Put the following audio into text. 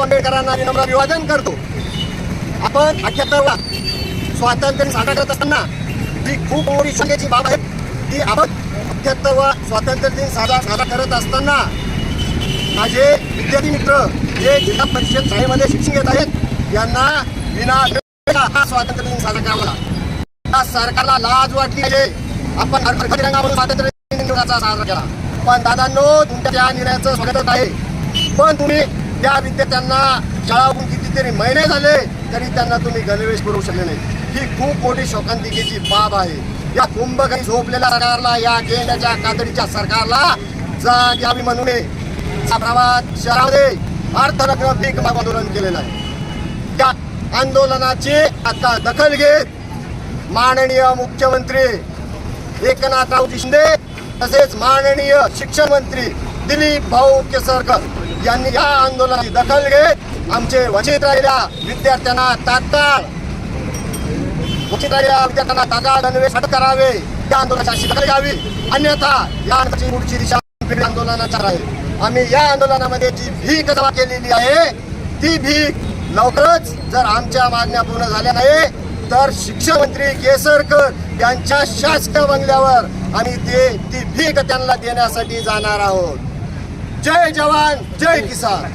आंबेडकरांना विनम्र अभिवादन करतो. आपण अठ्याहत्तरला स्वातंत्र्य साजरा करत असताना ही खूप मोठी शंकेची बाब आहे. की आपण अठ्याहत्तरवा स्वातंत्र्य दिन साजरा साजरा करत असताना माझे विद्यार्थी मित्र जे जिल्हा परिषद शाळेमध्ये शिक्षण घेत आहेत यांना विना हा स्वातंत्र्य दिन साजरा करावा सरकारला लाज वाटली पाहिजे. आपण स्वातंत्र्य दिन दिवसाचा साजरा केला. पण दादांनो तुमच्या त्या निर्णयाचं स्वागत आहे. पण तुम्ही त्या विद्यार्थ्यांना शाळाहून कितीतरी महिने झाले तरी त्यांना तुम्ही गणवेश करू शकले नाही. ही खूप मोठी शोकांतिकेची बाब आहे. या कुंभकरी झोपलेल्या सरकारला या गेंड्याच्या कातडीच्या सरकारला जाग यावी म्हणून प्रभात शहरामध्ये अर्थरत्न भीक माग आंदोलन केलेलं आहे. त्या आंदोलनाची आता दखल घेत माननीय मुख्यमंत्री एकनाथराव शिंदे तसेच माननीय शिक्षण मंत्री दिलीप भाऊ केसरकर यांनी या आंदोलनाची दखल घेत आमचे वंचित राहिल्या विद्यार्थ्यांना तात्काळ वंचित राहिल्या विद्यार्थ्यांना तात्काळ गणवेश करावे. या आंदोलनाची दखल घ्यावी. अन्यथा या आंदोलनाची पुढची दिशा आंदोलनाचा आहे आम्ही या आंदोलनामध्ये जी भीक जमा केलेली आहे ती भीक लवकरच जर आमच्या मागण्या पूर्ण झाल्या नाही तर शिक्षण मंत्री केसरकर यांच्या शासकीय बंगल्यावर आम्ही ते ती भीक त्यांना देण्यासाठी जाणार आहोत. जय जवान जय किसान।